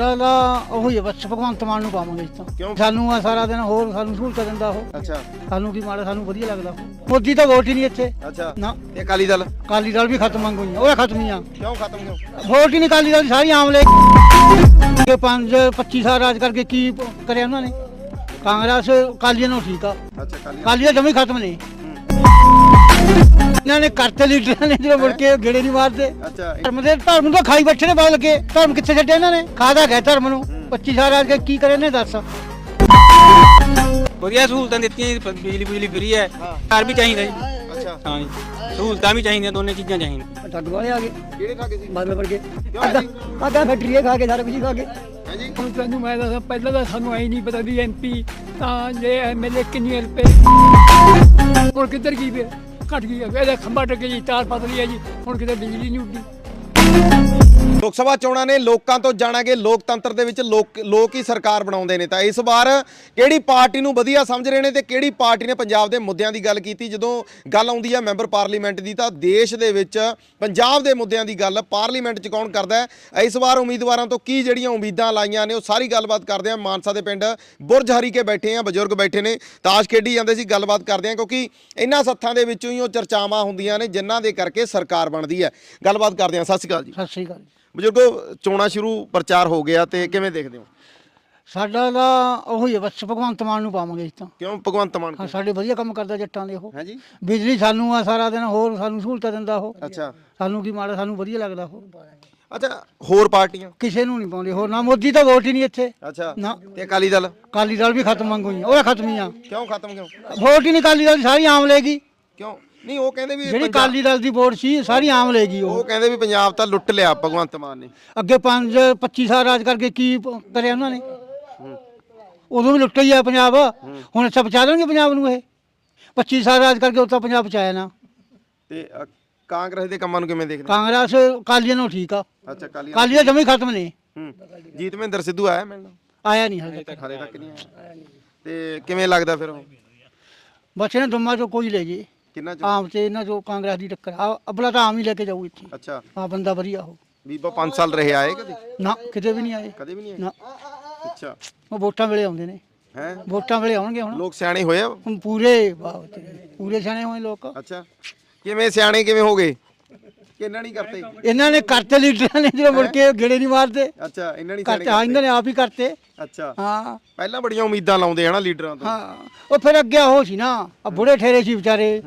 ਸਾਡਾ ਦਾ ਉਹ ਹੀ ਆ ਬਸ ਭਗਵੰਤ ਮਾਨ ਨੂੰ ਪਾਵਾਂਗੇ ਇਸ ਕਿਉਂ? ਤੋਂ ਸਾਨੂੰ ਆ ਸਾਰਾ ਦਿਨ ਹੋਰ ਸਾਨੂੰ ਸਹੂਲਤਾਂ ਦਿੰਦਾ ਉਹ। ਅੱਛਾ। ਸਾਨੂੰ ਕੀ ਮਾੜਾ ਸਾਨੂੰ ਵਧੀਆ ਲੱਗਦਾ। ਮੋਦੀ ਤਾਂ ਵੋਟ ਹੀ ਨਹੀਂ ਇੱਥੇ। ਅੱਛਾ। ਨਾ। ਤੇ ਅਕਾਲੀ ਦਲ? ਕਾਲੀ ਦਲ ਵੀ ਖਤਮ ਮੰਗ ਹੋਈਆਂ ਉਹ ਖਤਮ ਹੀ ਆ। ਕਿਉਂ ਖਤਮ ਕਿਉਂ? ਵੋਟ ਹੀ ਨਹੀਂ ਕਾਲੀ ਦਲ ਦੀ, ਸਾਰੀ ਆਮ ਲੈ ਕੇ। 5 25 ਸਾਲ ਰਾਜ ਕਰਕੇ ਕੀ ਕਰਿਆ ਉਹਨਾਂ ਨੇ। ਕਾਂਗਰਸ ਕਾਲੀਆਂ ਨੂੰ ਠੀਕ ਆ। ਅੱਛਾ ਅਕਾਲੀ ਕਾਲੀ ਦਾ ਜਮੀ ਖਤਮ ਨੇ। ਇਹਨਾਂ ਨੇ ਕਰਤੇ ਲੀਡਰਾਂ ਨੇ ਜਦੋਂ ਮੁੜ ਕੇ ਗੇੜੇ ਨਹੀਂ ਮਾਰਦੇ। ਅੱਛਾ। ਧਰਮ ਦੇ ਧਰਮ ਤੋਂ ਖਾਈ ਬੈਠੇ ਨੇ ਬਦਲ ਕੇ ਧਰਮ ਕਿੱਥੇ ਛੱਡਿਆ ਇਹਨਾਂ ਨੇ? ਖਾਦਾ ਗਿਆ ਧਰਮ ਨੂੰ। 25 ਸਾਲ ਰਾਜ ਕੇ ਕੀ ਕਰੇ ਨੇ ਦੱਸ? ਵਧੀਆ ਸਹੂਲਤਾਂ ਦਿੱਤੀਆਂ ਜੀ, ਪ- ਬਿਜਲੀ ਬਿਜਲੀ ਫਰੀ ਹੈ। ਹਾਂ। ਘਰ ਵੀ ਚਾਹੀਦਾ ਜੀ। ਅੱਛਾ। ਹਾਂ ਜੀ। ਸਹੂਲਤਾਂ ਵੀ ਚਾਹੀਦੀਆਂ ਦੋਨੇ ਚੀਜ਼ਾਂ ਚਾਹੀਦੀਆਂ। ਠੱਗ ਵਾਲੇ ਆ ਗਏ। ਕਿਹੜੇ ਠਾਕੇ ਸੀ? ਬਦਲ ਵਰਗੇ ਜੀ? ਆਗਾ ਫੈਕਟਰੀ ਖਾ ਕੇ ਸਾਰਾ ਕੁਝ ਖਾ ਕੇ। ਹੈ ਜੀ? ਹੁਣ ਤੈਨੂੰ ਮੈਂ ਦੱਸਾਂ ਪਹਿਲਾਂ ਤਾਂ ਸਾਨੂੰ ਐ ਨਹੀਂ ਪਤਾ ਵੀ ਐਮਪੀ ਤਾਂ ਜੇ ਐਮਐਲਏ ਕਿੰਨੇ ਰੁਪਏ ਹੁਣ ਕਿੱਧਰ ਗਈ ਫਿਰ? ਘਟ ਗਈ ਹੈ। ਇਹਦਾ ਖੰਭਾ ਟੱਕੇ ਜੀ, ਤਾਰ ਪਤਲੀ ਹੈ ਜੀ ਹੁਣ ਕਿਤੇ ਬਿਜਲੀ ਨਹੀਂ ਉੱਡੀ ਲੋਕ ਸਭਾ ਚੋਣਾਂ ਨੇ ਲੋਕਾਂ ਤੋਂ ਜਾਣਾਂਗੇ, ਲੋਕਤੰਤਰ ਦੇ ਵਿੱਚ ਲੋਕ ਲੋਕ ਹੀ ਸਰਕਾਰ ਬਣਾਉਂਦੇ ਨੇ ਤਾਂ ਇਸ ਵਾਰ ਕਿਹੜੀ ਪਾਰਟੀ ਨੂੰ ਵਧੀਆ ਸਮਝ ਰਹੇ ਨੇ ਤੇ ਕਿਹੜੀ ਪਾਰਟੀ ਨੇ ਪੰਜਾਬ ਦੇ ਮੁੱਦਿਆਂ ਦੀ ਗੱਲ ਕੀਤੀ? ਜਦੋਂ ਗੱਲ ਆਉਂਦੀ ਹੈ ਮੈਂਬਰ ਪਾਰਲੀਮੈਂਟ ਦੀ ਤਾਂ ਦੇਸ਼ ਦੇ ਵਿੱਚ, ਪੰਜਾਬ ਦੇ ਮੁੱਦਿਆਂ ਦੀ ਗੱਲ ਪਾਰਲੀਮੈਂਟ 'ਚ ਕੌਣ ਕਰਦਾ ਹੈ? ਇਸ ਵਾਰ ਉਮੀਦਵਾਰਾਂ ਤੋਂ ਕੀ ਜਿਹੜੀਆਂ ਉਮੀਦਾਂ ਲਾਈਆਂ ਨੇ, ਉਹ ਸਾਰੀ ਗੱਲਬਾਤ ਕਰਦੇ ਹਾਂ ਮਾਨਸਾ ਦੇ ਪਿੰਡ ਬੁਰਜ ਹਰੀ ਕੇ ਬੈਠੇ ਆ, ਬਜ਼ੁਰਗ ਬੈਠੇ ਨੇ। ਤਾਸ਼ ਖੇਡੀ ਜਾਂਦੇ ਸੀ, ਗੱਲਬਾਤ ਕਰਦੇ ਹਾਂ ਕਿਉਂਕਿ ਇਹਨਾਂ ਸੱਥਾਂ ਦੇ ਵਿੱਚੋਂ ਹੀ ਉਹ ਚਰਚਾਵਾਂ ਹੁੰਦੀਆਂ ਨੇ, ਜਿਨ੍ਹਾਂ ਦੇ ਕਰਕੇ ਸਰਕਾਰ ਬਣਦੀ ਹੈ। ਗੱਲਬਾਤ ਕਰਦੇ ਹਾਂ ਸਤਿ ਸ਼੍ਰੀ ਅਕਾਲ ਜੀ। ਸਤਿ ਸ੍ਰੀ ਅਕਾਲ ਬਜ਼ੁਰਗੋ ਚੋਣਾਂ ਸ਼ੁਰੂ ਪ੍ਰਚਾਰ ਹੋ ਗਿਆ ਤੇ ਕਿਵੇਂ ਦੇਖਦੇ ਹੋ? ਸਾਡਾ ਦਾ ਉਹ ਹੀ ਬਸ ਭਗਵੰਤ ਮਾਨ ਨੂੰ ਪਾਵਾਂਗੇ ਇਸ ਤੋਂ। ਕਿਉਂ? ਭਗਵੰਤ ਮਾਨ ਹਾਂ ਸਾਡੇ ਵਧੀਆ ਕੰਮ ਕਰਦਾ ਜੱਟਾਂ ਦੇ ਉਹ। ਹੈ ਜੀ ਬਿਜਲੀ ਸਾਨੂੰ ਆ ਸਾਰਾ ਦਿਨ ਹੋਰ ਸਾਨੂੰ ਸਹੂਲਤਾਂ ਦਿੰਦਾ ਉਹ। ਅੱਛਾ। ਸਾਨੂੰ ਕੀ ਮਾੜਾ ਸਾਨੂੰ ਵਧੀਆ ਲੱਗਦਾ ਉਹ। ਅੱਛਾ ਹੋਰ ਪਾਰਟੀਆਂ? ਕਿਸੇ ਨੂੰ ਨਹੀਂ ਪਾਉਂਦੇ ਹੋਰ ਨਾ ਮੋਦੀ ਤਾਂ ਵੋਟ ਹੀ ਨਹੀਂ ਇੱਥੇ। ਅੱਛਾ। ਨਾ। ਤੇ ਅਕਾਲੀ ਦਲ? ਕਾਲੀ ਦਲ ਵੀ ਖਤਮ ਮੰਗ ਹੋਈਆਂ ਉਹ ਖਤਮ ਹੀ ਆ। ਕਿਉਂ ਖਤਮ ਕਿਉਂ? ਵੋਟ ਹੀ ਨਹੀਂ ਕਾਲੀ ਦਲ ਸਾਰੀ ਆਮ ਲੈਗੀ ਕਿਉਂ? ਨਹੀਂ ਉਹ ਕਹਿੰਦੇ ਵੀ ਜਿਹੜੀ ਪੰਜਾਬ- ਕਾਲੀ ਦਲ ਦੀ ਵੋਟ ਸੀ ਸਾਰੀ ਆਮ ਲੈਗੀ ਉਹ। ਉਹ ਕਹਿੰਦੇ ਵੀ ਪੰਜਾਬ ਤਾਂ ਲੁੱਟ ਲਿਆ ਭਗਵੰਤ ਮਾਨ ਨੇ। ਅੱਗੇ 5 25 ਸਾਲ ਰਾਜ ਕਰਕੇ ਕੀ ਪ- ਕਰਿਆ ਉਹਨਾਂ ਨੇ? ਉਦੋਂ ਵੀ ਲੁੱਟਿਆ ਹੀ ਆ ਪੰਜਾਬ। ਹੁਣ ਅੱਛਾ ਬਚਾ ਦੇਣਗੇ ਪੰਜਾਬ ਨੂੰ ਇਹ? 25 ਸਾਲ ਰਾਜ ਕਰਕੇ ਉਹ ਤਾਂ ਪੰਜਾਬ ਬਚਾਇਆ ਨਾ। ਤੇ ਅ, ਕਾਂਗਰਸ ਦੇ ਕੰਮਾਂ ਨੂੰ ਕਿਵੇਂ ਦੇਖਦੇ? ਕਾਂਗਰਸ ਕਾਲੀਆਂ ਨੂੰ ਠੀਕ ਆ। ਅੱਛਾ ਅਕਾਲੀ ਕਾਲੀ ਦਾ ਜਮੀ ਖਤਮ ਨੇ। ਹੂੰ ਜੀਤ ਮਹਿੰਦਰ ਸਿੱਧੂ ਆਇਆ ਮਿਲਣ? ਆਇਆ ਨਹੀਂ ਹਜੇ ਤੱਕ। ਹਰੇ ਤੱਕ ਨਹੀਂ ਆਇਆ। ਤੇ ਕਿਵੇਂ ਲੱਗਦਾ ਫਿਰ ਉਹ? ਬਸ ਇਹਨਾਂ ਦੋਵਾਂ ਚੋਂ ਕੋਈ ਲੈ ਜੇ ਕਿੰਨਾ ਚ ਆਮ ਤੇ ਇਹਨਾਂ ਚੋਂ ਕਾਂਗਰਸ ਦੀ ਟੱਕਰ ਆ ਅਬਲਾ ਤਾਂ ਆਮ ਹੀ ਲੈ ਕੇ ਜਾਊ ਇੱਥੇ। ਅੱਛਾ। ਆ ਬੰਦਾ ਵਧੀਆ ਉਹ। ਬੀਬਾ 5 ਸਾਲ ਰਹੇ ਆਏ ਕਦੇ? ਨਾ ਕਿਤੇ ਵੀ ਨਹੀਂ ਆਏ। ਕਦੇ ਵੀ ਨਹੀਂ ਆਏ? ਨਾ। ਅੱਛਾ। ਉਹ ਵੋਟਾਂ ਵੇਲੇ ਆਉਂਦੇ ਨੇ। ਹੈ? ਵੋਟਾਂ ਵੇਲੇ ਆਉਣਗੇ ਹੁਣ। ਲੋਕ ਸਿਆਣੇ ਹੋਏ ਆ? ਹੁਣ ਪੂਰੇ ਵਾਹ ਪੂਰੇ ਸਿਆਣੇ ਹੋਏ ਲੋਕ। ਅੱਛਾ। ਕਿਵੇਂ ਸਿਆਣੇ ਕਿਵੇਂ ਹੋ ਗਏ? ਨਹੀਂ ਕਰਤੇ? ਇਹਨਾਂ ਨੇ ਕਰਤੇ ਲੀਡਰਾਂ ਨੇ ਜਦੋਂ ਮੁੜ ਕੇ ਗੇੜੇ ਨਹੀਂ ਮਾਰਦੇ। ਅੱਛਾ ਇਹਨਾਂ ਨਹੀਂ ਕਰਤੇ ਹਾਂ ਇਹਨਾਂ ਨੇ ਆਪ ਹੀ ਕਰਤੇ। ਅੱਛਾ। ਹਾਂ। ਪਹਿਲਾਂ ਬੜੀਆਂ ਉਮੀਦਾਂ ਲਾਉਂਦੇ ਹਨਾ ਲੀਡਰਾਂ ਤੋਂ? ਹਾਂ। ਉਹ ਫਿਰ ਅੱਗੇ ਉਹ ਸੀ ਨਾ ਆ ਬੁੜੇ ਠੇਰੇ ਸੀ ਵਿਚਾਰੇ।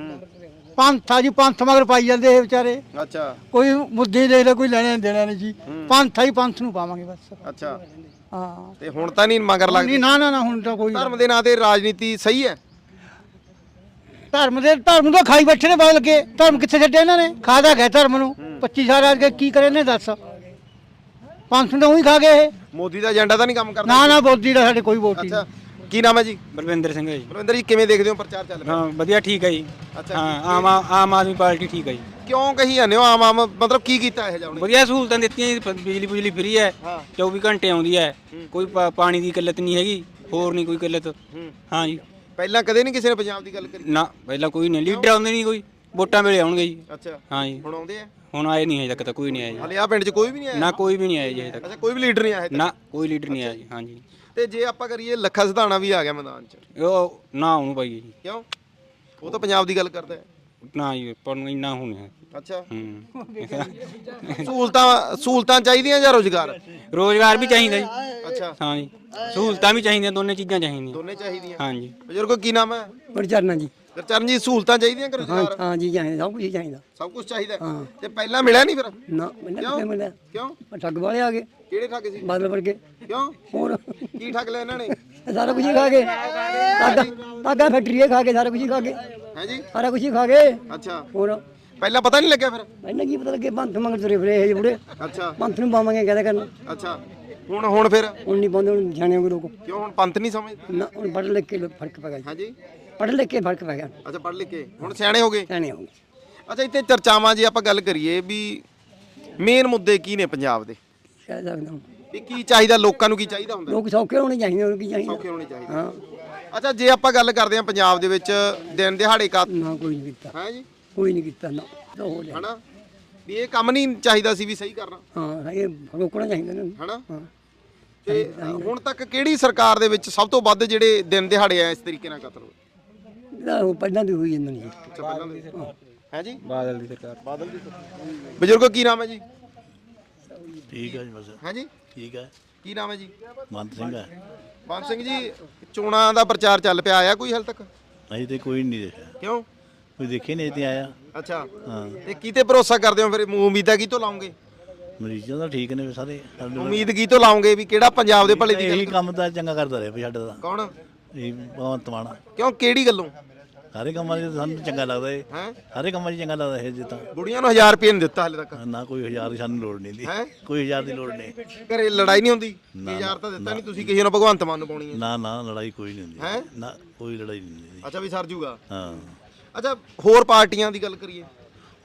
ਪੰਥਾ ਜੀ ਪੰਥ ਮਗਰ ਪਾਈ ਜਾਂਦੇ ਇਹ ਵਿਚਾਰੇ। ਅੱਛਾ। ਕੋਈ ਮੁੱਦੇ ਦੇ ਲੈ ਕੋਈ ਲੈਣੇ ਦੇਣਾ ਨਹੀਂ ਜੀ। ਪੰਥਾ ਹੀ ਪੰਥ ਨੂੰ ਪਾਵਾਂਗੇ ਬਸ। ਅੱਛਾ। ਹਾਂ। ਤੇ ਹੁਣ ਤਾਂ ਨਹੀਂ ਮਗਰ ਨਹੀਂ ਲੱਗਦੇ? ਨਾ ਨਾ ਨਾ ਹੁਣ ਤਾਂ ਕੋਈ ਧਰਮ ਦੇ ਨਾਂ ਤੇ ਰਾਜਨੀਤੀ ਸਹੀ ਹੈ? ਧਰਮ ਦੇ ਧਰਮ ਤੋਂ ਖਾਈ ਬੈਠੇ ਨੇ ਬਦਲ ਕੇ ਧਰਮ ਕਿੱਥੇ ਛੱਡਿਆ ਇਹਨਾਂ ਨੇ? ਖਾਦਾ ਗਿਆ ਧਰਮ ਨੂੰ। 25 ਸਾਲ ਰਾਜ ਕੇ ਕੀ ਕਰੇ ਨੇ ਦੱਸ। ਪੰਥ ਨੂੰ ਉਹੀ ਖਾ ਗਏ ਇਹ। ਮੋਦੀ ਦਾ ਏਜੰਡਾ ਤਾਂ ਨਹੀਂ ਕੰਮ ਕਰਦਾ? ਨਾ ਨਾ ਬੋਦੀ ਦਾ ਸਾਡੇ ਕੋਈ ਵੋਟ ਨਹੀਂ ਅੱਛਾ। ਕੀ ਨਾਮ ਹੈ ਜੀ? ਬਲਵਿੰਦਰ ਸਿੰਘ ਹੈ ਜੀ। ਬਲਵਿੰਦਰ ਜੀ ਕਿਵੇਂ ਦੇਖਦੇ ਹੋ ਪ੍ਰਚਾਰ ਚੱਲ ਰਿਹਾ? ਹਾਂ ਵਧੀਆ ਠੀਕ ਹੈ ਜੀ। ਅੱਛਾ ਹਾਂ ਆਮ ਆਮ ਆਦਮੀ ਪਾਰਟੀ ਠੀਕ ਹੈ ਜੀ। ਕਿਉਂ ਕਹੀ ਜਾਂਦੇ ਹੋ ਆਮ ਆਮ? ਮਤਲਬ ਕੀ ਕੀਤਾ ਇਹ ਜਾਉਣੇ ਵਧੀਆ ਸਹੂਲਤਾਂ ਦਿੱਤੀਆਂ ਜੀ, ਪ- ਬਿਜਲੀ ਬਿਜਲੀ ਫਰੀ ਹੈ। ਹਾਂ। 24 ਘੰਟੇ ਆਉਂਦੀ ਹੈ। ਕੋਈ ਪਾ- ਪਾਣੀ ਦੀ ਕਿੱਲਤ ਨਹੀਂ ਹੈਗੀ। ਹੋਰ ਨਹੀਂ ਕੋਈ ਕਿੱਲਤ। ਹਾਂ ਜੀ। ਪਹਿਲਾਂ ਕਦੇ ਨਹੀਂ ਕਿਸੇ ਨੇ ਪੰਜਾਬ ਦੀ ਗੱਲ ਕਰੀ? ਨਾ ਪਹਿਲਾਂ ਕੋਈ ਨਹੀਂ ਲੀਡਰ ਆਉਂਦੇ ਨਹੀਂ ਕੋਈ ਵੋਟਾਂ ਵੇਲੇ ਆਉਣਗੇ ਜੀ। ਅੱਛਾ ਹਾਂ ਜੀ। ਹੁਣ ਆਉਂਦੇ ਆ? ਹੁਣ ਆਏ ਨਹੀਂ ਹਜੇ ਤੱਕ ਤਾਂ ਕੋਈ ਨਹੀਂ ਆਇਆ ਹਲੇ ਆ ਪਿੰਡ 'ਚ ਕੋਈ ਵੀ ਨਹੀਂ ਜੀ ਆਇਆ? ਨਾ ਕੋਈ ਵੀ ਨਹੀਂ ਆਇਆ ਜੀ ਹਜੇ ਤੱਕ। ਅੱਛਾ ਕੋਈ ਵੀ ਲੀਡਰ ਨਹੀਂ ਆਇਆ ਹਜੇ ਨਾ ਕੋਈ ਲੀਡਰ ਨਹੀਂ ਆਇਆ ਜੀ ਹਾਂ ਜੀ। ਤੇ ਜੇ ਆਪਾਂ ਕਰੀਏ ਲੱਖਾ ਸਿਧਾਣਾ ਵੀ ਆ ਗਿਆ ਮੈਦਾਨ 'ਚ। ਉਹ ਨਾ ਉਹਨੂੰ ਪਾਈਏ ਜੀ। ਕਿਉਂ? ਉਹ ਤਾਂ ਪੰਜਾਬ ਦੀ ਗੱਲ ਕਰਦਾ ਹੈ। ਨਾ ਜੀ ਪਰ ਨੂੰ ਇੰਨਾ ਹੁਣ ਹੈ। ਅੱਛਾ। ਹੂੰ। ਸਹੂਲਤਾਂ ਸਹੂਲਤਾਂ ਚਾਹੀਦੀਆਂ ਜਾਂ ਰੋਜ਼ਗਾਰ? ਰੋਜ਼ਗਾਰ ਵੀ ਚਾਹੀਦਾ ਜੀ। ਅੱਛਾ। ਹਾਂ ਜੀ। ਸਹੂਲਤਾਂ ਵੀ ਚਾਹੀਦੀਆਂ ਦੋਨੇ ਚੀਜ਼ਾਂ ਚਾਹੀਦੀਆਂ। ਦੋਨੇ ਚਾਹੀਦੀਆਂ। ਹਾਂ ਜੀ। ਬਜ਼ੁਰਗੋ ਕੀ ਨਾਮ ਹੈ? ਪਰਚਰਨਾ ਜੀ। ਗੁਰਚਰਨ ਜੀ ਸਹੂਲਤਾਂ ਚਾਹੀਦੀਆਂ ਕਿ ਰੋਜ਼ਗਾਰ ਹਾਂ ਜੀ ਚਾਹੀਦਾ ਸਭ ਕੁਝ ਚਾਹੀਦਾ। ਸਭ ਕੁਝ ਚਾਹੀਦਾ। ਹੈ। ਤੇ ਪਹਿਲਾਂ ਮਿਲਿਆ ਨਹੀਂ ਫਿਰ? ਨਾ ਮੈਨੂੰ ਕਿੱਥੇ ਮਿਲਿਆ? ਕਿਉਂ? ਠੱਗ ਵਾਲੇ ਆ ਗਏ। ਕਿਹੜੇ ਠੱਗ ਸੀ? ਬਦਲ ਵਰਗੇ। ਕਿਉਂ? ਹੋਰ। ਕੀ ਠੱਗ ਲਿਆ ਇਹਨਾਂ ਨੇ? ਸਾਰਾ ਕੁਝ ਹੀ ਖਾ ਗਏ ਆਗਾ ਆਗਾ ਫੈਕਟਰੀ ਖਾ ਕੇ ਸਾਰਾ ਕੁਝ ਹੀ ਖਾ ਗਏ ਹੈ ਜੀ? ਸਾਰਾ ਕੁਝ ਹੀ ਖਾ ਗਏ ਅੱਛਾ। ਹੋਰ। ਪਹਿਲਾਂ ਪਤਾ ਨਹੀਂ ਲੱਗਿਆ ਫਿਰ? ਮੈਨੂੰ ਕੀ ਪਤਾ ਲੱਗੇ ਪੰਥ ਮੰਗਰ ਤੁਰੇ ਫਿਰੇ ਇਹ ਬੁੜੇ। ਅੱਛਾ। ਪੰਥ ਨੂੰ ਪਾਵਾਂਗੇ ਕਹਿੰਦੇ ਕਰਨ ਅੱਛਾ। ਹੁਣ ਹੁਣ ਫਿਰ? ਹੁਣ ਨਹੀਂ ਪਾਉਂਦੇ ਹੁਣ ਜਾਣੇ ਕੋ ਲੋਕ। ਕਿਉਂ ਹੁਣ ਪੰਥ ਨਹੀਂ ਸਮਝਦੇ? ਨਾ ਹੁਣ ਪੜ੍ਹ ਲਿਖ ਕੇ ਫ਼ਰਕ ਪੈ ਗਿਆ ਹਾਂਜੀ। ਪੜ੍ਹ ਲਿਖ ਕੇ ਫ਼ਰਕ ਪੈ ਗਿਆ। ਅੱਛਾ ਪੜ੍ਹ ਲਿਖ ਕੇ। ਹੁਣ ਸਿਆਣੇ ਹੋ ਗਏ ਜਾਣੇ ਹੋਗੇ। ਅੱਛਾ ਇੱਥੇ ਚਰਚਾਵਾਂ ਜੇ ਆਪਾਂ ਗੱਲ ਕਰੀਏ ਵੀ ਮੇਨ ਮੁੱਦੇ ਕੀ ਨੇ ਪੰਜਾਬ ਦੇ? ਸ਼ਾਇਦ ਸਕਦਾ ਹੁਣ। ਵੀ ਕੀ ਚਾਹੀਦਾ ਲੋਕਾਂ ਨੂੰ ਕੀ ਚਾਹੀਦਾ ਹੁੰਦਾ? ਲੋਕ ਸੌਖੇ ਹੋਣੇ ਚਾਹੀਦੇ ਹੋਰ ਕੀ ਚਾਹੀਦਾ? ਸੌਖੇ ਹੋਣੇ ਚਾਹੀਦੇ। ਹਾਂ। ਅੱਛਾ ਜੇ ਆਪਾਂ ਗੱਲ ਕਰਦੇ ਹਾਂ ਪੰਜਾਬ ਦੇ ਵਿੱਚ ਦਿਨ ਦਿਹਾੜੇ ਕਾ ਨਾ ਕੋਈ ਨਹੀਂ ਕੀਤਾ। ਹੈ ਜੀ? ਕੋਈ ਨਹੀਂ ਕੀਤਾ ਨਾ। ਤਾਂ ਹੋ ਹਨਾ? ਵੀ ਇਹ ਕੰਮ ਨਹੀਂ ਚਾਹੀਦਾ ਸੀ ਵੀ ਸਹੀ ਕਰਨਾ। ਹਾਂ ਇਹ ਰੋਕਣਾ ਚਾਹੀਦਾ ਨਾ। ਹਨਾ? ਹਾਂ। ਤੇ ਹੁਣ ਤੱਕ ਕਿਹੜੀ ਸਰਕਾਰ ਦੇ ਵਿੱਚ ਸਭ ਤੋਂ ਵੱਧ ਜਿਹੜੇ ਦਿਨ ਦਿਹਾੜੇ ਆ ਇਸ ਤਰੀਕੇ ਨਾਲ ਕਤਲ ਹੋਏ? ਨਾ ਉਹ ਪਹਿਲਾਂ ਦੀ ਹੋਈ ਜਾਂਦਾ ਨਹੀਂ ਅੱਛਾ ਪਹਿਲਾਂ ਦੇ। ਹੈ। ਜੀ? ਬਾਦਲ ਦੀ ਸਰਕਾਰ। ਬਾਦਲ ਜੀ ਬਜ਼ੁਰਗੋ ਕੀ ਨਾਮ ਹੈ ਜੀ? ਠੀਕ ਹੈ ਜੀ ਬਸ। ਹੈ ਜੀ? ਠੀਕ ਹੈ। ਕੀ ਨਾਮ ਹੈ ਜੀ? ਮੰਤ ਸਿੰਘ ਹੈ। ਬੰਦ ਸਿੰਘ ਜੀ ਚੋਣਾਂ ਦਾ ਪ੍ਰਚਾਰ ਚੱਲ ਪਿਆ ਆਇਆ ਕੋਈ ਹਾਲ ਤੱਕ? ਅਜੇ ਤੇ ਕੋਈ ਨਹੀਂ ਦੇਖਿਆ। ਕਿਉਂ? ਕੋਈ ਦੇਖੇ ਨਹੀਂ ਤੇ ਆਇਆ। ਅੱਛਾ। ਹਾਂ। ਤੇ ਕੀਤੇ ਭਰੋਸਾ ਕਰਦੇ ਹੋ ਫਿਰ? ਉਮੀਦਾਂ ਕੀ ਤੋਂ ਲਾਉਂਗੇ? ਮਰੀਜ਼ਾਂ ਤਾਂ ਠੀਕ ਨੇ ਸਾਰੇ। ਸਾਡੇ ਉਮੀਦ ਕੀ ਤੋਂ ਲਾਉਂਗੇ ਵੀ ਕਿਹੜਾ ਪੰਜਾਬ ਦੇ ਭਲੇ ਦੀ ਇਹੀ ਗੱਲ? ਕੰਮ ਤਾਂ ਚੰਗਾ ਕਰਦਾ ਰਿਹਾ ਵੀ ਸਾਡਾ ਤਾਂ। ਕੌਣ? ਇਹ ਭਗਵੰਤ ਮਾਨ। ਕਿਉਂ? ਕਿਹੜੀ ਗੱਲੋਂ? ਸਾਰੇ ਕੰਮਾਂ 'ਚ ਸਾਨੂੰ ਚੰਗਾ ਲੱਗਦਾ ਇਹ। ਹੈ? ਸਾਰੇ ਕੰਮਾਂ 'ਚ ਚੰਗਾ ਲੱਗਦਾ ਇਹ ਜਿੱਦਾਂ ਬੁੜੀਆਂ ਨੂੰ 1000 ਰੁਪਏ ਨਹੀਂ ਦਿੱਤਾ ਹਾਲੇ ਤੱਕ। ਨਾ ਕੋਈ ਹਜ਼ਾਰ ਦੀ ਸਾਨੂੰ ਲੋੜ ਨਹੀਂ ਦੀ। ਹੈਂ? ਕੋਈ ਹਜ਼ਾਰ ਦੀ ਲੋੜ ਨਹੀਂ। ਘਰੇ ਲੜਾਈ ਨਹੀਂ ਹੁੰਦੀ? ਨਾ, 1000 ਤਾਂ ਦਿੱਤਾ ਨਹੀਂ ਤੁਸੀਂ ਕਿਸੇ ਨੂੰ ਭਗਵੰਤ ਮਾਨ ਨੂੰ ਪਾਉਣੀ ਹੈ। ਨਾ ਨਾ ਲੜਾਈ ਕੋਈ ਨਹੀਂ ਹੈਂ? ਹੁੰਦੀ ਨਾ ਕੋਈ ਲੜਾਈ ਨਹੀਂ ਹੁੰਦੀ। ਅੱਛਾ ਵੀ ਸਰ ਜੂਗਾ। ਹਾਂ। ਅੱਛਾ ਹੋਰ ਪਾਰਟੀਆਂ ਦੀ ਗੱਲ ਕਰੀਏ।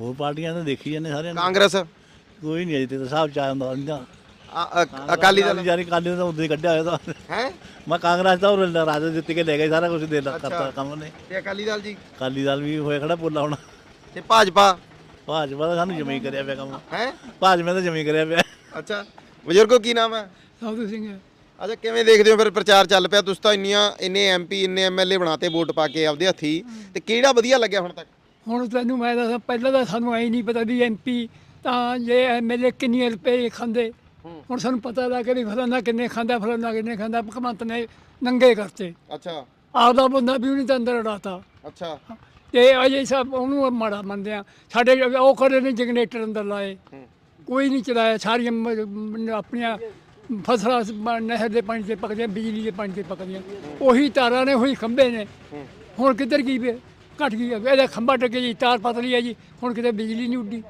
ਹੋਰ ਪਾਰਟੀਆਂ ਤਾਂ ਦੇਖੀ ਜਾਂਦੇ ਸਾਰਿਆਂ ਨੂੰ। ਕਾਂਗਰਸ? ਕੋਈ ਨਹੀਂ ਅਜੇ ਤੇ ਹਿਸਾਬ ਚ ਆਇਆ ਹੁੰਦਾ ਨਹੀਂ ਆ- ਅ- ਅਕਾਲੀ ਦਲ? ਜਾਰੀ ਕਾਲੀ ਦਾ ਉਦੋਂ ਹੀ ਕੱਢਿਆ ਹੋਇਆ ਤਾਂ। ਹੈ? ਮੈਂ ਕਾਂਗਰਸ ਦਾ ਉਹ ਰਾਜ ਜਿੱਤ ਕੇ ਲੈ ਗਏ ਸਾਰਾ ਕੁਝ ਦੇ ਲਾ- ਕਰਤਾ ਕੰਮ ਨੇ ਤੇ ਅਕਾਲੀ ਦਲ ਜੀ? ਕਾਲੀ ਦਲ ਵੀ ਹੋਇਆ ਖੜਾ ਪੋਲਾ ਹੁਣ। ਤੇ ਭਾਜਪਾ? ਭਾਜਪਾ ਦਾ ਸਾਨੂੰ ਜਮੀ ਕਰਿਆ ਪਿਆ ਕੰਮ। ਹੈ? ਭਾਜਪਾ ਦਾ ਜਮੀ ਕਰਿਆ ਪਿਆ। ਅੱਛਾ। ਬਜ਼ੁਰਗੋ ਕੀ ਨਾਮ ਹੈ? ਸਾਧੂ ਸਿੰਘ ਅੱਛਾ ਕਿਵੇਂ ਦੇਖਦੇ ਹੋ ਫਿਰ ਪ੍ਰਚਾਰ ਚੱਲ ਪਿਆ? ਤੁਸੀਂ ਤਾਂ ਇੰਨੀਆਂ ਇੰਨੇ ਐਮਪੀ ਇੰਨੇ ਐਮਐਲਏ ਬਣਾਤੇ ਵੋਟ ਪਾ ਕੇ ਆਪਦੇ ਹੱਥੀ। ਤੇ ਕਿਹੜਾ ਵਧੀਆ ਲੱਗਿਆ ਹੁਣ ਤੱਕ? ਹੁਣ ਤੈਨੂੰ ਮੈਂ ਦੱਸਾਂ ਪਹਿਲਾਂ ਤਾਂ ਸਾਨੂੰ ਐ ਨਹੀਂ ਪਤਾ ਵੀ ਐਮਪੀ ਤਾਂ ਜੇ ਐਮਐਲਏ ਕਿੰਨੇ ਰੁਪਏ ਖਾਂਦੇ। ਹੁਣ ਸਾਨੂੰ ਪਤਾ ਲੱਗ ਵੀ ਫਲਾਣਾ ਕਿੰਨੇ ਖਾਂਦਾ ਫਲਾਣਾ ਕਿੰਨੇ ਖਾਂਦਾ ਭਗਵੰਤ ਨੇ ਨੰਗੇ ਕਰਤੇ। ਅੱਛਾ। ਆਪਦਾ ਬੰਦਾ ਵੀ ਉਹਨੇ ਤਾਂ ਅੰਦਰ ਉਡਾਤਾ ਅੱਛਾ। ਤੇ ਅਜੇ ਸਭ ਉਹਨੂੰ ਮਾੜਾ ਮੰਨਦੇ ਆ। ਸਾਡੇ ਉਹ ਖੜੇ ਨੇ ਜਨਰੇਟਰ ਅੰਦਰ ਲਾਏ। ਕੋਈ ਨਹੀਂ ਚਲਾਇਆ ਸਾਰੀਆਂ ਆਪਣੀਆਂ ਫਸਲਾਂ ਨਹਿਰ ਦੇ ਪਾਣੀ ਤੇ ਪੱਕਦੀਆਂ ਬਿਜਲੀ ਦੇ ਪਾਣੀ ਤੇ ਪੱਕਦੀਆਂ ਉਹੀ ਤਾਰਾਂ ਨੇ ਉਹੀ ਖੰਭੇ ਨੇ। ਹੁਣ ਕਿੱਧਰ ਗਈ ਵੇ ਘਟ ਗਈ ਹੈ। ਇਹਦਾ ਖੰਭਾ ਟੱਕੇ ਜੀ ਤਾਰ ਪਤਲੀ ਹੈ ਜੀ ਹੁਣ ਕਿਤੇ ਬਿਜਲੀ ਨਹੀਂ ਉੱਡੀ।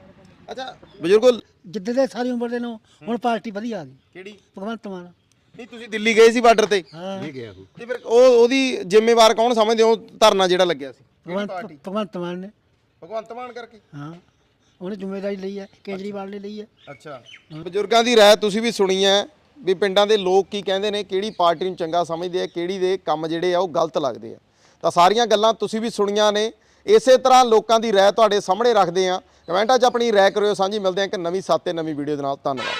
ਅੱਛਾ ਬਜ਼ੁਰਗੋ ਜਿੱਦੇ ਦੇ ਸਾਰੀ ਉਮਰ ਦੇ ਨੂੰ ਹੁਣ ਪਾਰਟੀ ਵਧੀਆ ਆ ਗਈ। ਕਿਹੜੀ? ਭਗਵੰਤ ਮਾਨ। ਨਹੀਂ ਤੁਸੀਂ ਦਿੱਲੀ ਗਏ ਸੀ ਬਾਰਡਰ ਤੇ? ਹਾਂ। ਤੇ ਫਿਰ ਉਹ ਉਹਦੀ ਜ਼ਿੰਮੇਵਾਰ ਕੌਣ ਸਮਝਦੇ ਹੋ? ਧਰਨਾ ਜਿਹੜਾ ਲੱਗਿਆ ਸੀ। ਭਗਵੰਤ ਭਗਵੰਤ ਮਾਨ ਨੇ। ਭਗਵੰਤ ਮਾਨ ਕਰਕੇ? ਹਾਂ। ਉਹਨੇ ਜ਼ਿੰਮੇਵਾਰੀ ਲਈ ਹੈ ਕੇਜਰੀਵਾਲ ਨੇ ਲਈ ਹੈ। ਅੱਛਾ। ਬਜ਼ੁਰਗਾਂ ਦੀ ਰਾਏ ਤੁਸੀਂ ਵੀ ਸੁਣੀ ਹੈ। ਵੀ ਪਿੰਡਾਂ ਦੇ ਲੋਕ ਕੀ ਕਹਿੰਦੇ ਨੇ, ਕਿਹੜੀ ਪਾਰਟੀ ਨੂੰ ਚੰਗਾ ਸਮਝਦੇ ਆ, ਕਿਹੜੀ ਦੇ ਕੰਮ ਜਿਹੜੇ ਆ ਉਹ ਗਲਤ ਲੱਗਦੇ ਆ। ਤਾਂ ਸਾਰੀਆਂ ਗੱਲਾਂ ਤੁਸੀਂ ਵੀ ਸੁਣੀਆਂ ਨੇ, ਇਸੇ ਤਰ੍ਹਾਂ ਲੋਕਾਂ ਦੀ ਰਾਏ ਤੁਹਾਡੇ ਸਾਹਮਣੇ ਰੱਖਦੇ ਆ। ਕਮੈਂਟਾਂ 'ਚ ਆਪਣੀ ਰਾਏ ਕਰਿਓ ਸਾਂਝੀ, ਮਿਲਦੇ ਆ ਇੱਕ ਨਵੀਂ ਸਾਤੇ ਨਵੀਂ ਵੀਡੀਓ ਦੇ ਨਾਲ। ਧੰਨਵਾਦ।